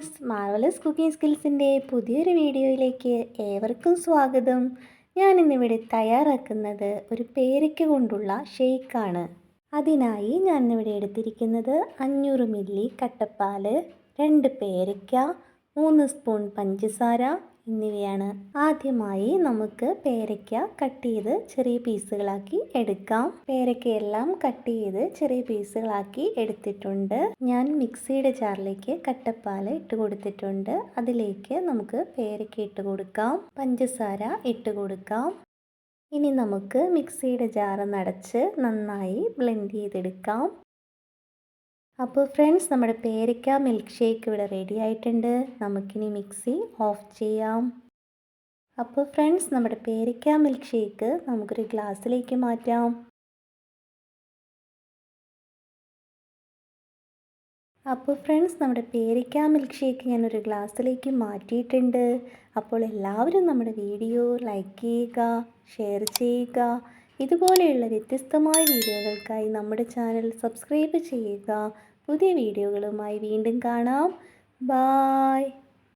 Friends marvellous cooking സ്കിൽസിന്റെ പുതിയൊരു വീഡിയോയിലേക്ക് ഏവർക്കും സ്വാഗതം. ഞാൻ ഇന്നിവിടെ തയ്യാറാക്കുന്നത് ഒരു പേരയ്ക്ക കൊണ്ടുള്ള ഷെയ്ക്കാണ് അതിനായി ഞാൻ ഇവിടെ എടുത്തിരിക്കുന്നത് അഞ്ഞൂറ് മില്ലി കട്ടപ്പാൽ രണ്ട് പേരയ്ക്ക മൂന്ന് സ്പൂൺ പഞ്ചസാര എന്നിവയാണ് ആദ്യമായി നമുക്ക് പേരയ്ക്ക കട്ട് ചെയ്ത് ചെറിയ പീസുകളാക്കി എടുക്കാം. പേരയ്ക്കയെല്ലാം കട്ട് ചെയ്ത് ചെറിയ പീസുകളാക്കി എടുത്തിട്ടുണ്ട്. ഞാൻ മിക്സിയുടെ ജാറിലേക്ക് കട്ടപ്പാൽ ഇട്ട് കൊടുത്തിട്ടുണ്ട്. അതിലേക്ക് നമുക്ക് പേരയ്ക്ക ഇട്ട് കൊടുക്കാം. പഞ്ചസാര ഇട്ട് കൊടുക്കാം. ഇനി നമുക്ക് മിക്സിയുടെ ജാറ് നടച്ച് നന്നായി ബ്ലെൻഡ് ചെയ്തെടുക്കാം. അപ്പോൾ ഫ്രണ്ട്സ് നമ്മുടെ പേരയ്ക്ക മിൽക്ക് ഷേക്ക് ഇവിടെ റെഡി ആയിട്ടുണ്ട്. നമുക്കിനി മിക്സി ഓഫ് ചെയ്യാം. അപ്പോൾ ഫ്രണ്ട്സ് നമ്മുടെ പേരയ്ക്ക മിൽക്ക് ഷേക്ക് നമുക്കൊരു ഗ്ലാസ്സിലേക്ക് മാറ്റാം. അപ്പോൾ ഫ്രണ്ട്സ് നമ്മുടെ പേരയ്ക്ക മിൽക്ക് ഷേക്ക് ഞാനൊരു ഗ്ലാസ്സിലേക്ക് മാറ്റിയിട്ടുണ്ട്. അപ്പോൾ എല്ലാവരും നമ്മുടെ വീഡിയോ ലൈക്ക് ചെയ്യുക ഷെയർ ചെയ്യുക ഇതുപോലെയുള്ള വ്യത്യസ്തമായ വീഡിയോകൾക്കായി നമ്മുടെ ചാനൽ സബ്സ്ക്രൈബ് ചെയ്യുക. പുതിയ വീഡിയോകളുമായി വീണ്ടും കാണാം. ബായ്.